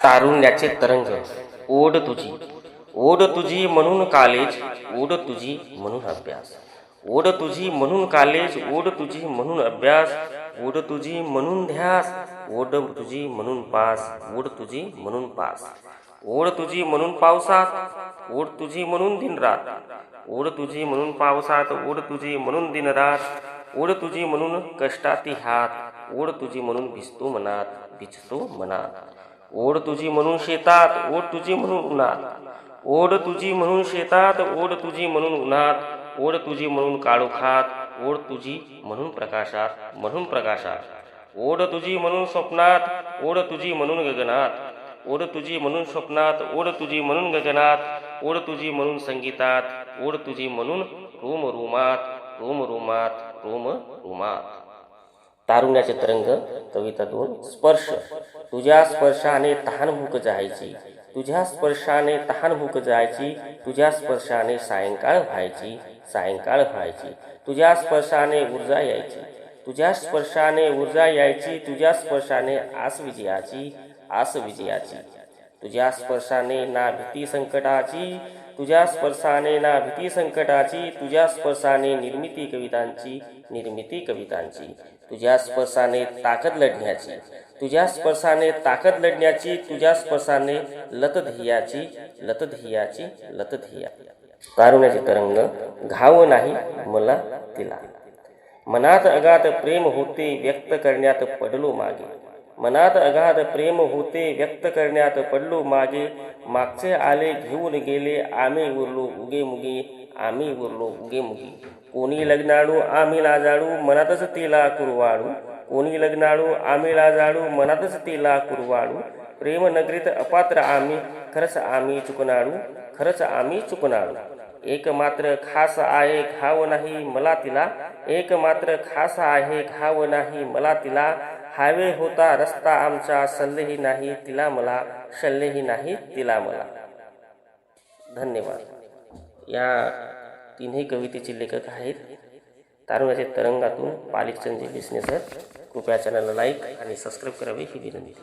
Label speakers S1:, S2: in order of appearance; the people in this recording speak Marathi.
S1: तारुण्याचे तरंग ओढ तुझी ओढ तुझी म्हणून कालेज ओढ तुझी म्हणून अभ्यास ओढ तुझी म्हणून कालेज ओढ तुझी म्हणून अभ्यास ओढ तुझी म्हणून ध्यास ओढ तुझी म्हणून पास ओढ तुझी म्हणून पास ओढ तुझी म्हणून पावसात ओढ तुझी म्हणून दिनरात ओढ तुझी म्हणून पावसात ओढ तुझी म्हणून दिनरात ओढ तुझी म्हणून कष्टाती हात ओढ तुझी म्हणून भिजतो मनात भिजतो मनात ओढ तुझी म्हणून शेतात ओढ तुझी म्हणून उन्हात ओढ तुझी म्हणून शेतात ओढ तुझी म्हणून उन्हात ओढ तुझी म्हणून काळोखात ओढ तुझी म्हणून प्रकाशात म्हणून प्रकाशात ओढ तुझी म्हणून स्वप्नात ओढ तुझी म्हणून गगनात ओढ तुझी म्हणून स्वप्नात ओढ तुझी म्हणून गगनात ओढ तुझी म्हणून संगीतात ओढ तुझी म्हणून रोम रोमात रोम रोमात रोम रोमात तारुण्याचे तरंग कविता दोन स्पर्श. तुझ्या स्पर्शाने तहान भूक जायची. तुझ्या स्पर्शाने तहान भूक जायची. तुझ्या स्पर्शाने सायंकाळ व्हायची. सायंकाळ व्हायची. तुझ्या स्पर्शाने ऊर्जा यायची. तुझ्या स्पर्शाने ऊर्जा यायची. तुझ्या स्पर्शाने आस विजयाची. आस विजयाची. तुझ्या स्पर्शाने ना भीती संकटाची तुझ्या स्पर्शाने ना भीती संकटाची तुझ्या स्पर्शाने निर्मिती कवितांची निर्मिती कवितांची. तुझ्या स्पर्शाने ताकद लढण्याची तुझ्या स्पर्शाने ताकद लढण्याची तुझ्या स्पर्शाने लतधियाची लतधियाची लतधिया तारुण्याचे तरंग घाव नाही मला तिला. मनात अगात प्रेम होते व्यक्त करण्यात पडलो मागे. मनात अगाध प्रेम होते व्यक्त करण्यात पडलो मागे मागचे आले घेऊन गेले आम्ही उरलो उगे मुगे आम्ही उरलो उगे मुगे. कोणी लग्नाळू आम्ही लाजाळू मनातच तिला कुरवाळू. कोणी लग्नाळू आम्ही लाजाळू मनातच तिला कुरवाळू. प्रेम नगरीत अपात्र आम्ही खरंच आम्ही चुकणाळू खरंच आम्ही चुकणाळू एक मात्र खास आहे घाव नाही मला तिला. एक मात्र खास आहे घाव नाही मला तिला. हायवे होता रस्ता आमचा सल्लेही नाही तिला मला शल्लेही नाही तिला मला. धन्यवाद. या तीनही कवितेचे लेखक आहेत तारुणाचे तरंगातून पालिकचंद संजय बिसने सर कृपया चॅनलला लाईक आणि सबस्क्राईब करावे ही विनंती.